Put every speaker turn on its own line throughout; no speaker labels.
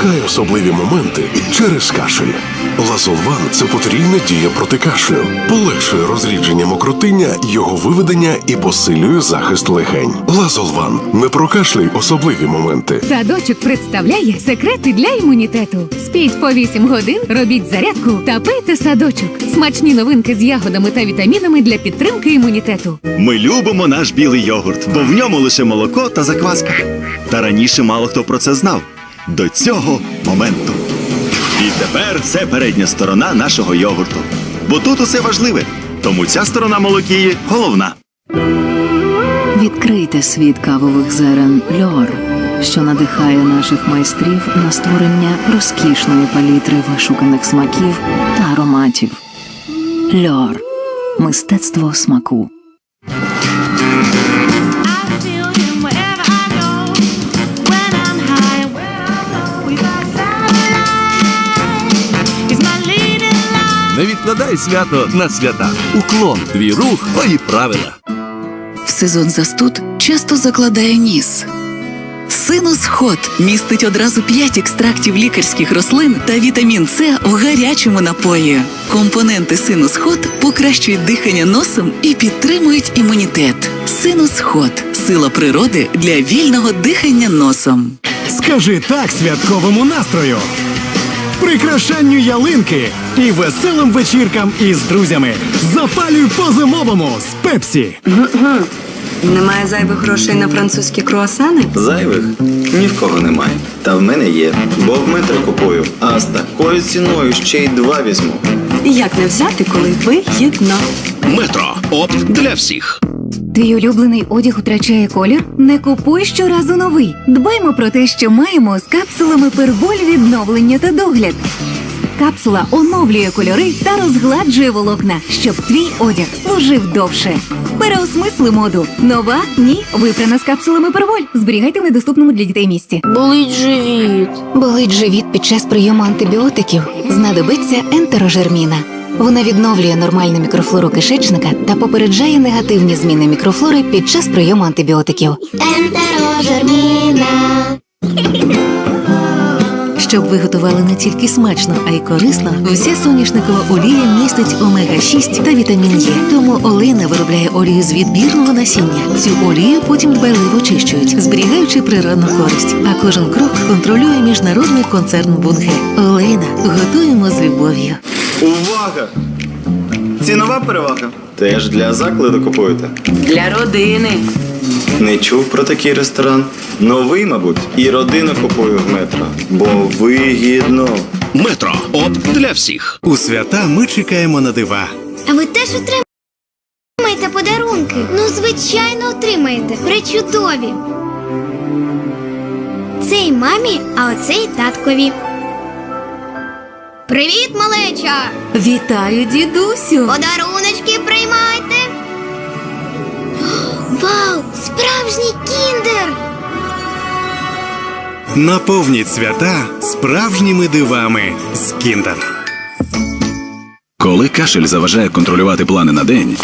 Не пропускай особливі моменти через кашель. Лазолван це потрійна дія проти кашлю, полегшує розрідження мокротиння, його виведення і посилює захист легень. Лазолван не прокашляй особливі моменти.
Садочок представляє секрети для імунітету. Спіть по 8 годин, робіть зарядку та пийте садочок. Смачні новинки з ягодами та вітамінами для підтримки імунітету.
Ми любимо наш білий йогурт, бо в ньому лише молоко та закваска. Та раніше мало хто про це знав. До цього моменту. І тепер це передня сторона нашого йогурту. Бо тут усе важливе. Тому ця сторона молокії головна.
Відкрийте світ кавових зерен льор, що надихає наших майстрів на створення розкішної палітри вишуканих смаків та ароматів. Льор мистецтво смаку.
Не відкладай свято на свята. Уклон, твій рух, твої правила.
В сезон застуд часто закладає ніс. Синус Хот містить одразу 5 екстрактів лікарських рослин та вітамін С в гарячому напої. Компоненти Синус Хот покращують дихання носом і підтримують імунітет. Синус Хот сила природи для вільного дихання носом.
Скажи так святковому настрою, прикрашанню ялинки і веселим вечіркам із друзями. Запалюй по зимовому з Пепсі.
Немає зайвих грошей на французькі круасани?
Зайвих ні в кого немає. Та в мене є, бо в метро купую. А з такою ціною ще й два візьму.
Як не взяти, коли вигідно?
Метро. Опт для всіх.
Твій улюблений одяг втрачає колір? Не купуй щоразу новий. Дбаймо про те, що маємо з капсулами Перголь відновлення та догляд. Капсула оновлює кольори та розгладжує волокна, щоб твій одяг служив довше. Переосмисли моду. Нова ні, випрана з капсулами Перголь. Зберігайте в недоступному для дітей місці.
Болить живіт.
Болить живіт під час прийому антибіотиків. Знадобиться ентерожерміна. Вона відновлює нормальну мікрофлору кишечника та попереджає негативні зміни мікрофлори під час прийому антибіотиків.
Ентерожерміна.
Щоб ви готували не тільки смачно, а й корисно, вся соняшникова олія містить омега-6 та вітамін Е. Тому Олена виробляє олію з відбірного насіння. Цю олію потім дбайливо очищують, зберігаючи природну користь. А кожен крок контролює міжнародний концерн Бунге. Олена, готуємо з любов'ю.
Увага! Цінова перевага. Теж для закладу купуєте.
Для родини.
Не чув про такий ресторан. Новий, мабуть, і родину купую в метро. Бо вигідно.
Метро. Опт для всіх.
У свята ми чекаємо на дива.
А ви теж отримаєте подарунки? Ну, звичайно, отримаєте. Причудові. Цей мамі, а оцей таткові. Привіт, малеча!
Вітаю, дідусю!
Подаруночки приймайте. Вау! Справжній кіндер!
Наповніть свята справжніми дивами з Кіндер.
Коли кашель заважає контролювати плани на день,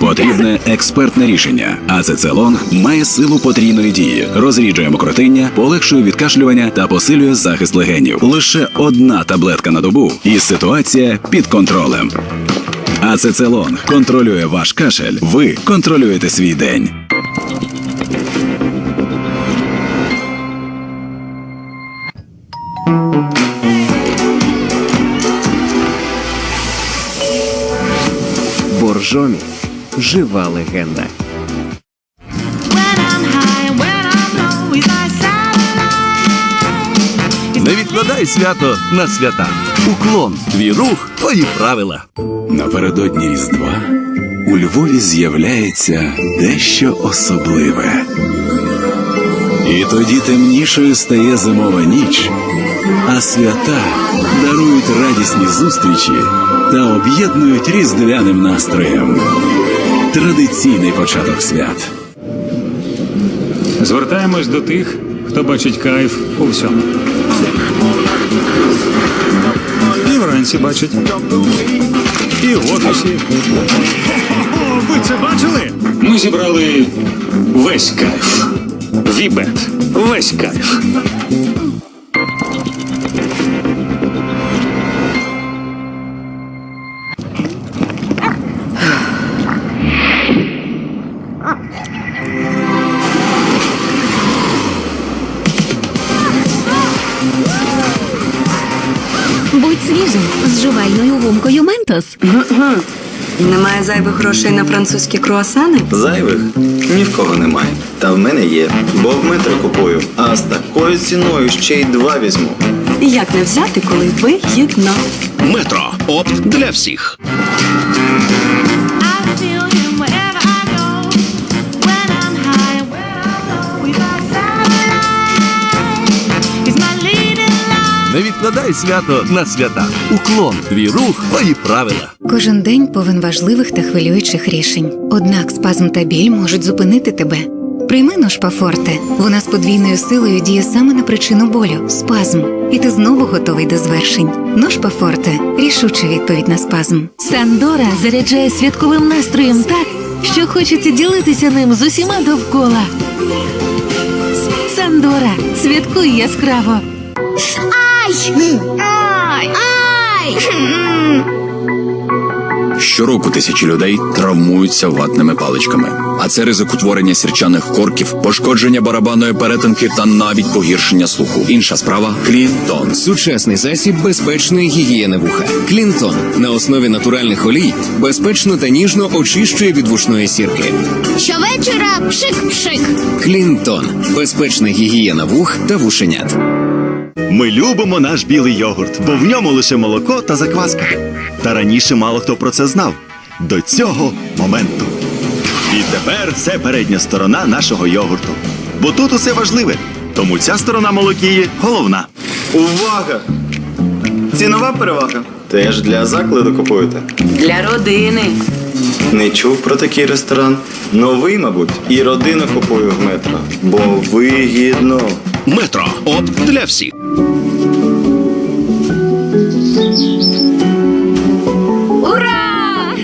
потрібне експертне рішення. Ацецелонг має силу потрійної дії, розріджує мокротиння, полегшує відкашлювання та посилює захист легенів. Лише одна таблетка на добу, і ситуація під контролем. Ацецелонг контролює ваш кашель. Ви контролюєте свій день.
Боржомі жива легенда.
Не відкладай свято на свята. Уклон, твій рух, твої правила. Напередодні Різдва у Львові з'являється дещо особливе. І тоді темнішою стає зимова ніч, а свята дарують радісні зустрічі та об'єднують різдвяним настроєм. Традиційний початок свят.
Звертаємось до тих, хто бачить кайф у всьому. І бачать. І в офісі.
Ви це бачили?
Ми зібрали весь кайф. Вібет. Весь кайф.
Ментос.
Немає зайвих грошей на французькі круасани?
Зайвих ні в кого немає. Та в мене є, бо в метро купую. А з такою ціною ще й два візьму.
Як не взяти, коли вигідно?
Метро опт для всіх.
Не відкладай свято на свята. Уклон, твій рух, твої правила.
Кожен день повен важливих та хвилюючих рішень. Однак спазм та біль можуть зупинити тебе. Прийми Ношпафорте. Вона з подвійною силою діє саме на причину болю спазм. І ти знову готовий до звершень. Ношпафорте рішуча відповідь на спазм.
Сандора заряджає святковим настроєм так, що хочеться ділитися ним з усіма довкола. Сандора, святкуй яскраво.
Ай! Ай! Ай!
Щороку тисячі людей травмуються ватними паличками, а це ризик утворення сірчаних корків, пошкодження барабанної перетинки та навіть погіршення слуху. Інша справа Клінтон.
Сучасний засіб безпечної гігієни вуха. Клінтон на основі натуральних олій безпечно та ніжно очищує від вушної сірки.
Щовечора пшик-пшик.
Клінтон безпечна гігієна вух та вушенят.
Ми любимо наш білий йогурт, бо в ньому лише молоко та закваска. Та раніше мало хто про це знав. До цього моменту. І тепер це передня сторона нашого йогурту. Бо тут усе важливе. Тому ця сторона молокії головна.
Увага! Цінова перевага. Теж для закладу купуєте.
Для родини.
Не чув про такий ресторан. Новий, мабуть, і родина купую в метро. Бо вигідно.
Метро опт для всіх.
Ура!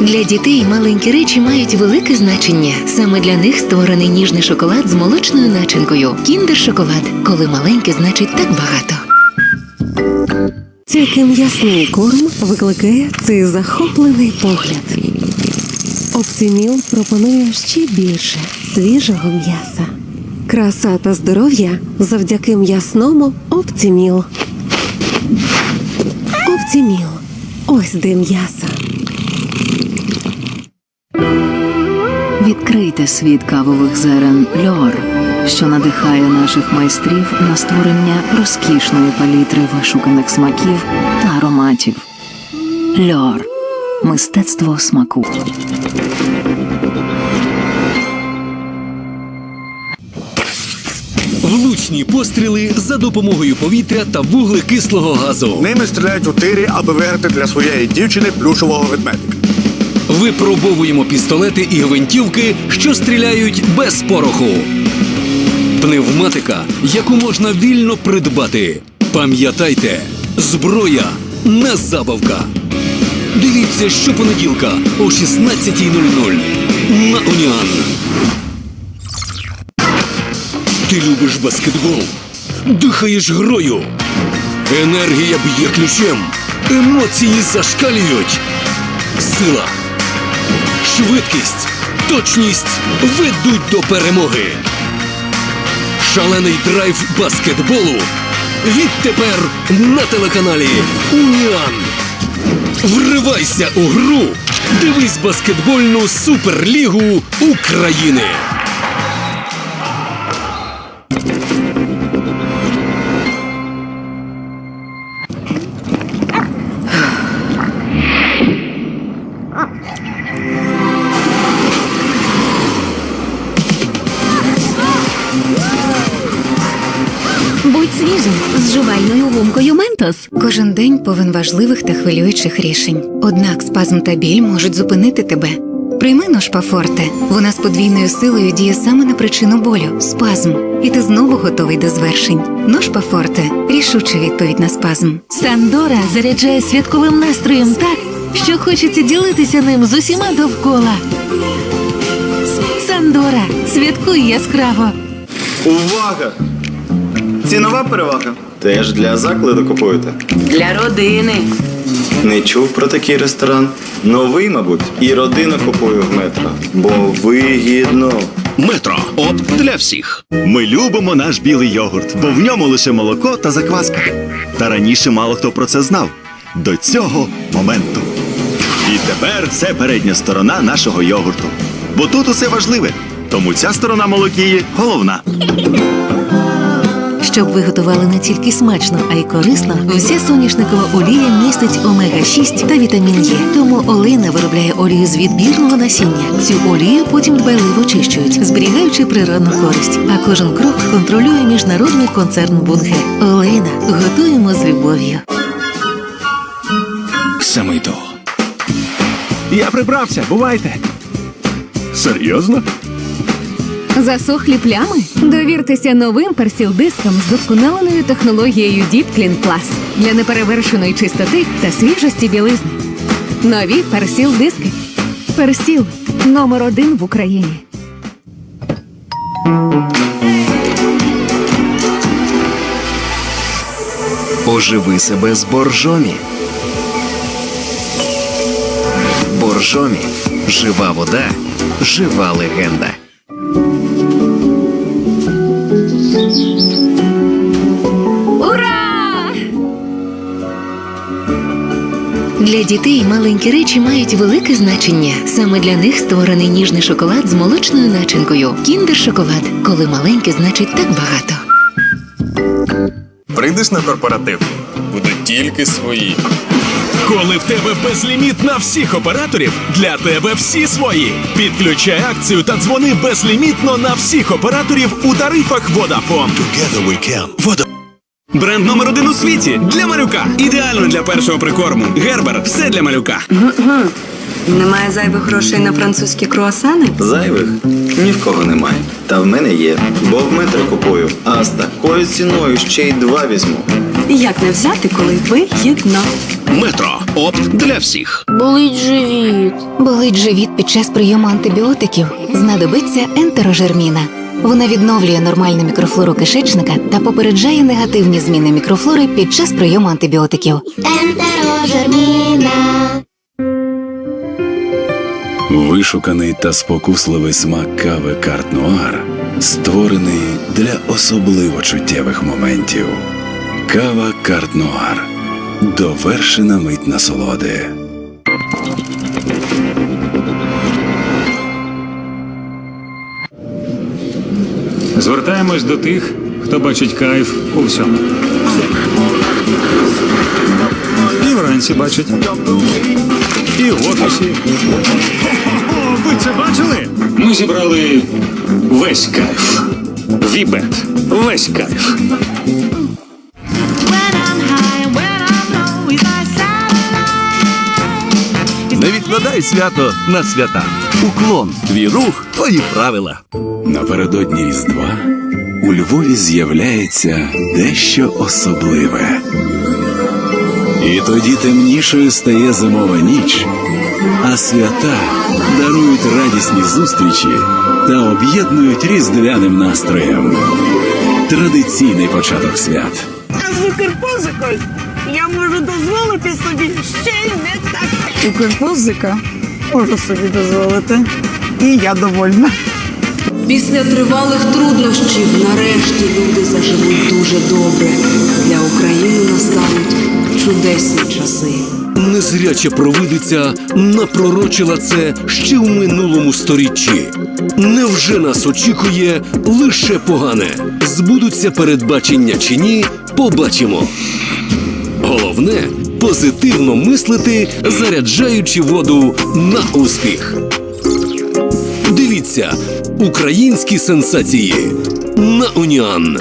Для дітей маленькі речі мають велике значення. Саме для них створений ніжний шоколад з молочною начинкою. Кіндер шоколад. Коли маленьке, значить так багато.
Тільки м'ясний корм викликає цей захоплений погляд. Оптиміл пропонує ще більше свіжого м'яса. Краса та здоров'я завдяки м'ясному Оптиміл. Оптиміл. Ось де м'ясо.
Відкрийте світ кавових зерен льор, що надихає наших майстрів на створення розкішної палітри вишуканих смаків та ароматів. Льор мистецтво смаку.
Влучні постріли за допомогою повітря та вуглекислого газу.
Ними стріляють у тирі, аби виграти для своєї дівчини плюшового ведмедика.
Випробовуємо пістолети і гвинтівки, що стріляють без пороху. Пневматика, яку можна вільно придбати. Пам'ятайте, зброя не забавка. Дивіться щопонеділка о 16.00 на Уніан. Ти любиш баскетбол, дихаєш грою. Енергія б'є ключем, емоції зашкалюють. Сила, швидкість, точність ведуть до перемоги. Шалений драйв баскетболу відтепер на телеканалі Уніан. Вривайся у гру. Дивись баскетбольну суперлігу України.
Будь свіжим з жувальною гумкою Ментос. Кожен день повен важливих та хвилюючих рішень. Однак спазм та біль можуть зупинити тебе. Прийми Ношпафорте. Вона з подвійною силою діє саме на причину болю спазм. І ти знову готовий до звершень. Ношпафорте рішуча відповідь на спазм.
Сандора заряджає святковим настроєм так, що хочеться ділитися ним з усіма довкола.
Пандора. Святкуй яскраво.
Увага! Цінова перевага. Теж для закладу купуєте.
Для родини.
Не чув про такий ресторан. Новий, мабуть, і родина купує в метро. Бо вигідно.
Метро опт для всіх. Ми любимо наш білий йогурт, бо в ньому лише молоко та закваска. Та раніше мало хто про це знав. До цього моменту. І тепер це передня сторона нашого йогурту. Бо тут усе важливе. Тому ця сторона молокії головна.
Щоб ви готували не тільки смачно, а й корисно, вся соняшникова олія містить омега-6 та вітамін Е. Тому Олена виробляє олію з відбірного насіння. Цю олію потім дбайливо очищують, зберігаючи природну користь. А кожен крок контролює міжнародний концерн Бунге. Олена, готуємо з любов'ю.
Саме то.
Я прибрався, бувайте.
Серйозно?
Засохлі плями? Довіртеся новим персіл-дискам з досконаленою технологією Deep Clean Plus для неперевершеної чистоти та свіжості білизни. Нові персіл-диски. Персіл номер один в Україні.
Оживи себе з боржомі. Боржомі. Жива вода. Жива легенда.
Для дітей маленькі речі мають велике значення. Саме для них створений ніжний шоколад з молочною начинкою. Кіндер шоколад. Коли маленьке, значить так багато.
Прийдеш на корпоратив? Будуть тільки свої.
Коли в тебе безліміт на всіх операторів, для тебе всі свої. Підключай акцію та дзвони безлімітно на всіх операторів у тарифах Vodafone.
Together we can. Вода.
Бренд номер один у світі для малюка. Ідеально для першого прикорму. Гербер все для малюка.
Немає зайвих грошей на французькі круасани?
Зайвих ні в кого немає. Та в мене є. Бо в метро купую. А з такою ціною ще й два візьму.
Як не взяти, коли вигідно?
Метро опт для всіх.
Болить живіт.
Болить живіт під час прийому антибіотиків. Знадобиться ентерожерміна. Вона відновлює нормальну мікрофлору кишечника та попереджає негативні зміни мікрофлори під час прийому антибіотиків.
Ентерожерміна.
Вишуканий та спокусливий смак кави Карт Нуар створений для особливо чуттєвих моментів. Кава Карт Нуар. Довершена мить насолоди.
Звертаємось до тих, хто бачить кайф у всьому. І вранці бачить. І в офісі.
О, ви це бачили?
Ми зібрали весь кайф. Вібет. Весь кайф.
Відкладай свято на свята. Уклон. Твій рух, твої правила.
Напередодні Різдва у Львові з'являється дещо особливе. І тоді темнішою стає зимова ніч, а свята дарують радісні зустрічі та об'єднують різдвяним настроєм. Традиційний початок свят.
А з Укрпозикою я можу дозволити собі ще й не
Укрпозика можу собі дозволити. І я довольна.
Після тривалих труднощів нарешті люди заживуть дуже добре. Для України настануть чудесні часи.
Незряча провидиця напророчила це ще в минулому сторіччі. Невже нас очікує лише погане? Збудуться передбачення чи ні, побачимо. Головне позитивно мислити, заряджаючи воду на успіх. Дивіться українські сенсації на Уніан.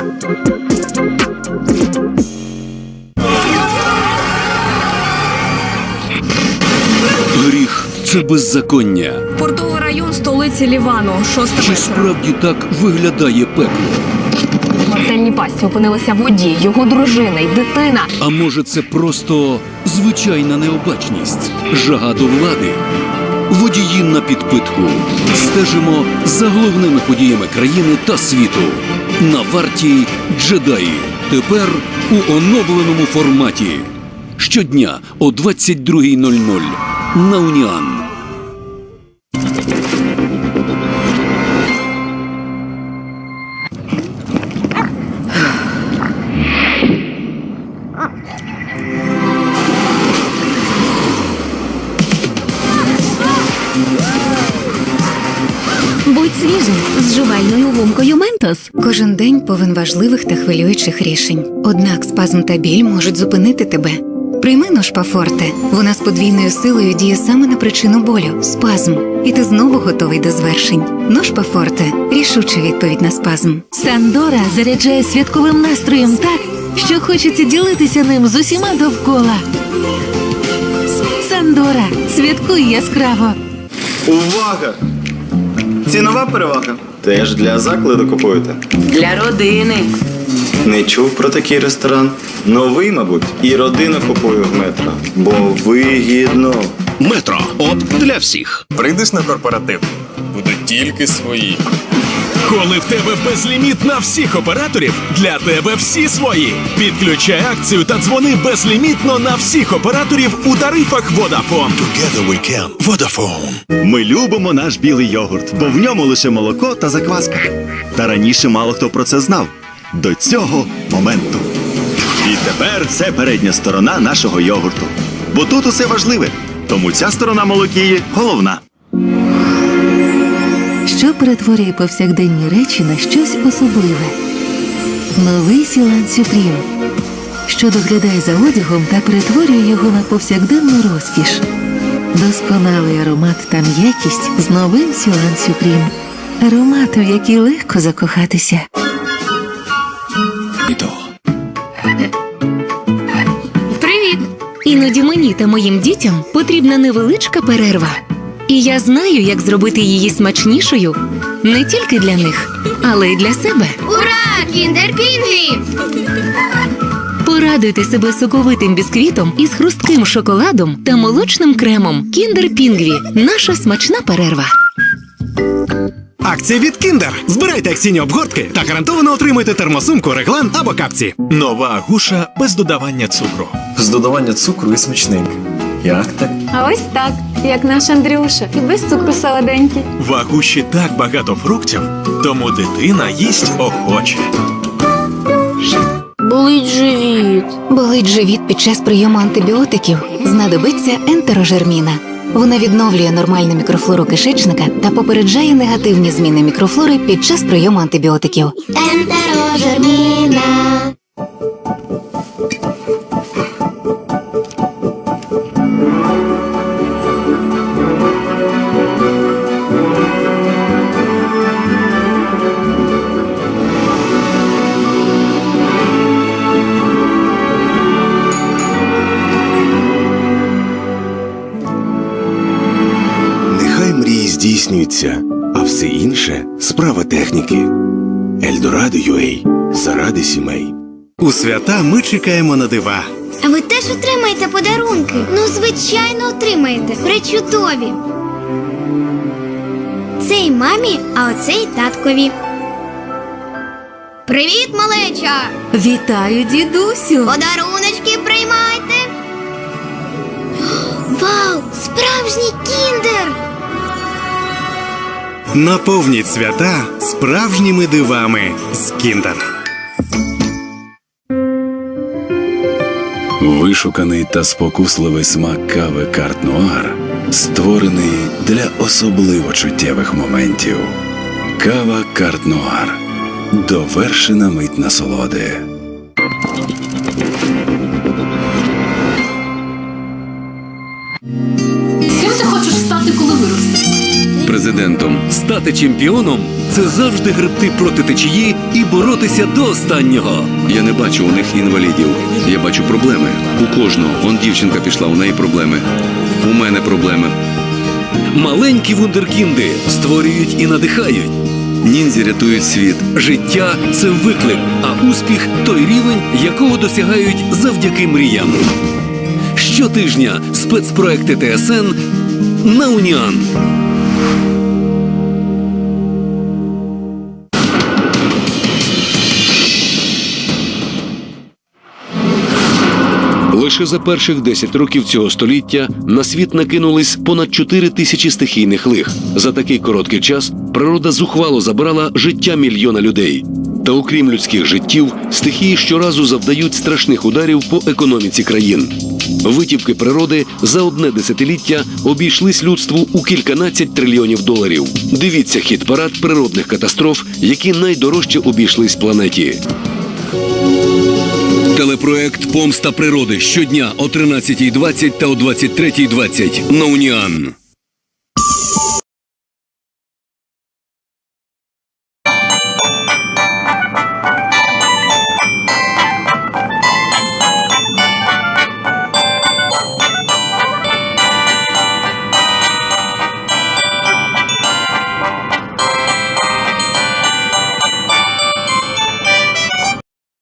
Гріх це беззаконня.
Портовий район столиці Лівану, шоста
Чи справді так виглядає пекло?
Смертельні пасті опинилися водій, його дружина й дитина.
А може, це просто звичайна необачність, жага до влади? водії на підпитку. Стежимо за головними подіями країни та світу. На варті джедаї. Тепер у оновленому форматі. Щодня о 22.00 на Уніан.
З жувальною гумкою Ментос. Кожен день повен важливих та хвилюючих рішень. Однак спазм та біль можуть зупинити тебе. Прийми Ношпафорте. Вона з подвійною силою діє саме на причину болю спазм. І ти знову готовий до звершень. Ношпафорте рішуча відповідь на спазм.
Сандора заряджає святковим настроєм так, що хочеться ділитися ним з усіма довкола. Сандора, святкуй яскраво.
Увага! Цінова перевага. Теж для закладу купуєте.
Для родини.
Не чув про такий ресторан. Новий, мабуть, і родина купує в метро. Бо вигідно.
Метро. От для всіх.
Прийдеш на корпоратив, будуть тільки свої.
Коли в тебе безліміт на всіх операторів, для тебе всі свої. Підключай акцію та дзвони безлімітно на всіх операторів у тарифах Vodafone.
Together we can. Vodafone. Ми любимо наш білий йогурт, бо в ньому лише молоко та закваска. Та раніше мало хто про це знав. До цього моменту. І тепер це передня сторона нашого йогурту. Бо тут усе важливе. Тому ця сторона молокії головна.
Що перетворює повсякденні речі на щось особливе. Новий Сілан Сюпрім, що доглядає за одягом та перетворює його на повсякденну розкіш. Досконалий аромат та м'якість з новим Сілан Сюпрім. Аромат, в який легко закохатися.
Іноді мені та моїм дітям потрібна невеличка перерва. І я знаю, як зробити її смачнішою не тільки для них, але й для себе.
Ура! Кіндер Пінгві!
Порадуйте себе соковитим бісквітом із хрустким шоколадом та молочним кремом. Кіндер Пінгві наша смачна перерва.
Акція від Kinder. Збирайте акційні обгортки та гарантовано отримайте термосумку, реглан або капці.
Нова гуша без додавання цукру.
З додавання цукру і смачненько. Як так?
А ось так, як наш Андрюша, і без цукру солоденький.
В агуші так багато фруктів, тому дитина їсть охоче.
Болить живіт. Болить живіт під час прийому антибіотиків. Знадобиться ентерожерміна. Вона відновлює нормальну мікрофлору кишечника та попереджає негативні зміни мікрофлори під час прийому антибіотиків.
Ентерожерміна.
Мрії здійснюються, а все інше справа техніки. Ельдорадо UA. заради сімей.
У свята ми чекаємо на дива.
А ви теж отримаєте подарунки? Ну, звичайно, отримаєте. Причудові. Цей мамі, а оцей таткові. Привіт, малеча!
Вітаю, дідусю!
Подаруночки приймайте. Вау! Справжній кіндер!
Наповніть свята справжніми дивами з Kinder.
Вишуканий та спокусливий смак кави Карт Нуар створений для особливо чуттєвих моментів. Кава Карт Нуар. Довершена мить насолоди.
Стати чемпіоном це завжди гребти проти течії і боротися до останнього.
Я не бачу у них інвалідів. Я бачу проблеми. У кожного. Вон дівчинка пішла, у неї проблеми. У мене проблеми.
Маленькі вундеркінди створюють і надихають.
Ніндзі рятують світ.
Життя це виклик, а успіх той рівень, якого досягають завдяки мріям. Щотижня спецпроекти ТСН на Уніан. Лише за перших 10 років цього століття на світ накинулись понад 4 тисячі стихійних лих. За такий короткий час природа зухвало забрала життя мільйона людей. Та окрім людських життів, стихії щоразу завдають страшних ударів по економіці країн. Витівки природи за одне десятиліття обійшлись людству у кільканадцять трильйонів доларів. Дивіться хід парад природних катастроф, які найдорожче обійшлись планеті. Телепроект Помста природи щодня о 13.20 та о 23.20 на Уніан.